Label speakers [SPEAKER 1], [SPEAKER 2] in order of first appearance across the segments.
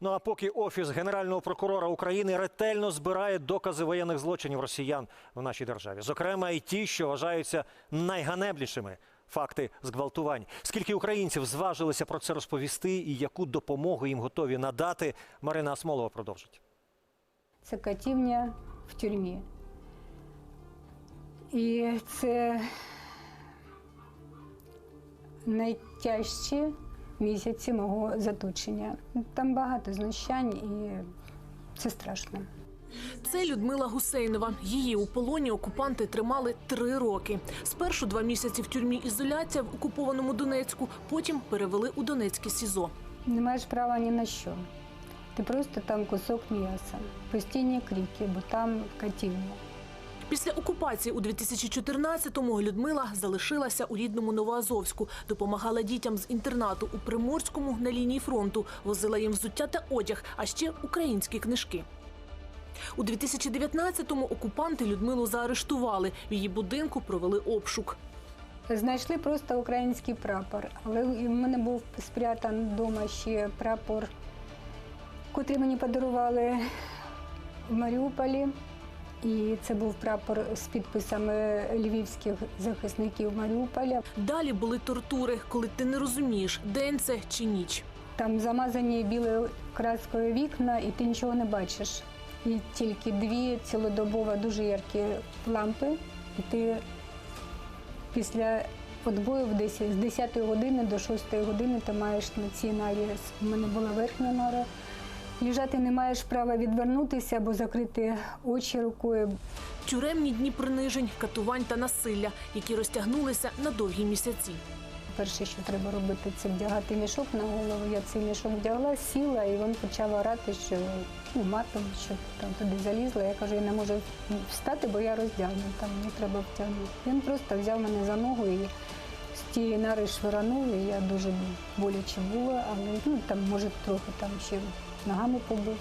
[SPEAKER 1] Ну а поки офіс генерального прокурора України ретельно збирає докази воєнних злочинів росіян в нашій державі, зокрема і ті, що вважаються найганебнішими. Факти зґвалтувань. Скільки українців зважилися про це розповісти, і яку допомогу їм готові надати, Марина Асмолова продовжить.
[SPEAKER 2] Це катівня в тюрмі. І це найтяжчі місяці мого заточення. Там багато знущань і це страшно.
[SPEAKER 3] Це Людмила Гусейнова. Її у полоні окупанти тримали три роки. Спершу два місяці в тюрмі ізоляція в окупованому Донецьку, потім перевели у Донецьке СІЗО.
[SPEAKER 2] Не маєш права ні на що. Ти просто там кусок м'яса, постійні крики, бо там катівня.
[SPEAKER 3] Після окупації у 2014-му Людмила залишилася у рідному Новоазовську, допомагала дітям з інтернату у Приморському на лінії фронту, возила їм взуття та одяг, а ще українські книжки. У 2019-му окупанти Людмилу заарештували. В її будинку провели обшук.
[SPEAKER 2] Знайшли просто український прапор, але в мене був спрятан вдома ще прапор, котрий мені подарували в Маріуполі. І це був прапор з підписами львівських захисників Маріуполя.
[SPEAKER 3] Далі були тортури, коли ти не розумієш, день це чи ніч.
[SPEAKER 2] Там замазані білою краскою вікна, і ти нічого не бачиш. І тільки дві цілодобово дуже яркі лампи. І ти після відбою в 10, з 10 години до 6 години ти маєш на цій нарі. У мене була верхня нора. Лежати не маєш права відвернутися або закрити очі рукою.
[SPEAKER 3] Тюремні дні принижень, катувань та насилля, які розтягнулися на довгі місяці.
[SPEAKER 2] Перше, що треба робити, це вдягати мішок на голову. Я цей мішок вдягла, сіла, і він почав орати, що ну, матом, що там туди залізла. Я кажу, я не можу встати, бо я роздягнута, мені треба втягнути. Він просто взяв мене за ногу і з тієї нари швиранув, я дуже боляче була, але ну, там, може, трохи там ще ногами побив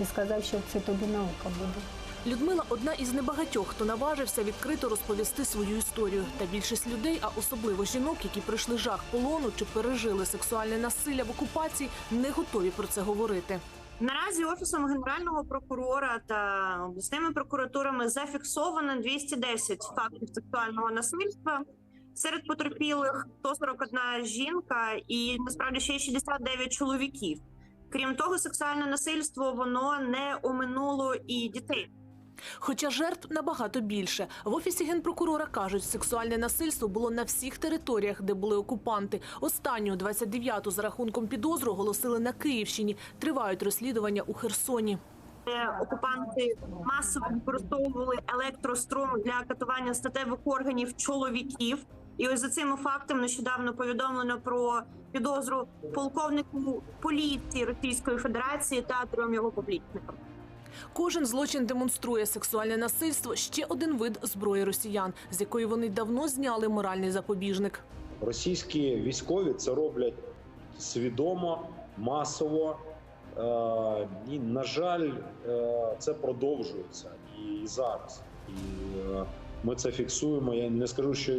[SPEAKER 2] і сказав, що це тобі наука буде.
[SPEAKER 3] Людмила одна із небагатьох, хто наважився відкрито розповісти свою історію. Та більшість людей, а особливо жінок, які пройшли жах полону чи пережили сексуальне насилля в окупації, не готові про це говорити.
[SPEAKER 4] Наразі офісом генерального прокурора та обласними прокуратурами зафіксовано 210 фактів сексуального насильства. Серед потерпілих 141 жінка і насправді ще й 69 чоловіків. Крім того, сексуальне насильство воно не оминуло і дітей.
[SPEAKER 3] Хоча жертв набагато більше. В офісі генпрокурора кажуть, сексуальне насильство було на всіх територіях, де були окупанти. Останню 29-ту за рахунком підозру оголосили на Київщині. Тривають розслідування у Херсоні.
[SPEAKER 4] Окупанти масово використовували електрострум для катування статевих органів чоловіків. І ось за цими фактами нещодавно повідомлено про підозру полковнику поліції Російської Федерації та трьом його поплічникам.
[SPEAKER 3] Кожен злочин демонструє сексуальне насильство ще один вид зброї росіян, з якої вони давно зняли моральний запобіжник.
[SPEAKER 5] Російські військові це роблять свідомо, масово. Е, І, на жаль, е, це продовжується і зараз. І е, ми це фіксуємо. Я не скажу, що,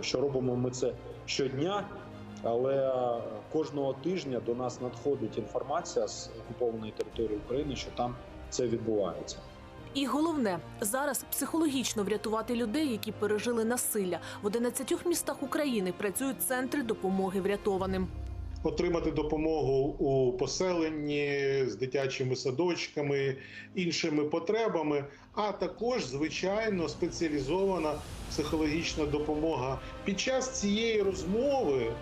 [SPEAKER 5] що робимо ми це щодня, але кожного тижня до нас надходить інформація з окупованої території України, що там це відбувається.
[SPEAKER 3] І головне зараз психологічно врятувати людей, які пережили насилля. В 11 містах України працюють центри допомоги врятованим.
[SPEAKER 6] Отримати допомогу у поселенні з дитячими садочками, іншими потребами, а також, звичайно, спеціалізована психологічна допомога. Під час цієї розмови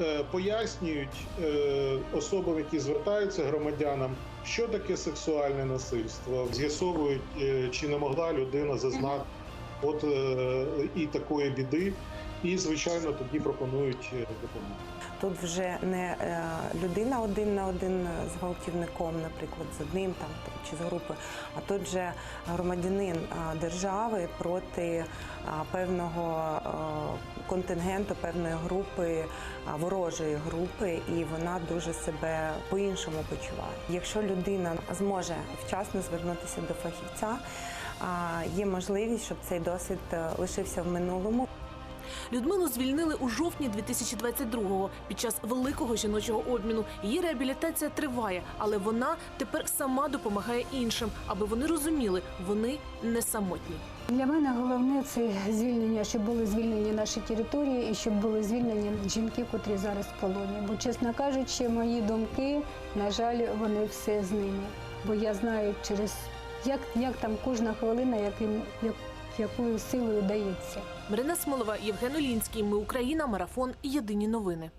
[SPEAKER 6] е, пояснюють е, особам, які звертаються громадянам, що таке сексуальне насильство, з'ясовують, е, чи не могла людина зазнати от е, і такої біди, і звичайно тоді пропонують е, допомогу.
[SPEAKER 7] Тут вже не е, людина один на один з гвалтівником, наприклад, з одним там чи з групи, а тут вже громадянин е, держави проти певного контингенту, певної групи, ворожої групи, і вона дуже себе по-іншому почуває. Якщо людина зможе вчасно звернутися до фахівця, є можливість, щоб цей досвід лишився в минулому.
[SPEAKER 3] Людмилу звільнили у жовтні 2022-го під час великого жіночого обміну. Її реабілітація триває, але вона тепер сама допомагає іншим, аби вони розуміли, вони не самотні.
[SPEAKER 2] Для мене головне це звільнення, щоб були звільнені наші території і щоб були звільнені жінки, котрі зараз в полоні. Бо, чесно кажучи, мої думки, на жаль, вони все з ними. Бо я знаю через як, як там кожна хвилина, яким, як, якою силою дається.
[SPEAKER 3] Марина Смолова, Євген Олінський. Ми Україна. Марафон. Єдині новини.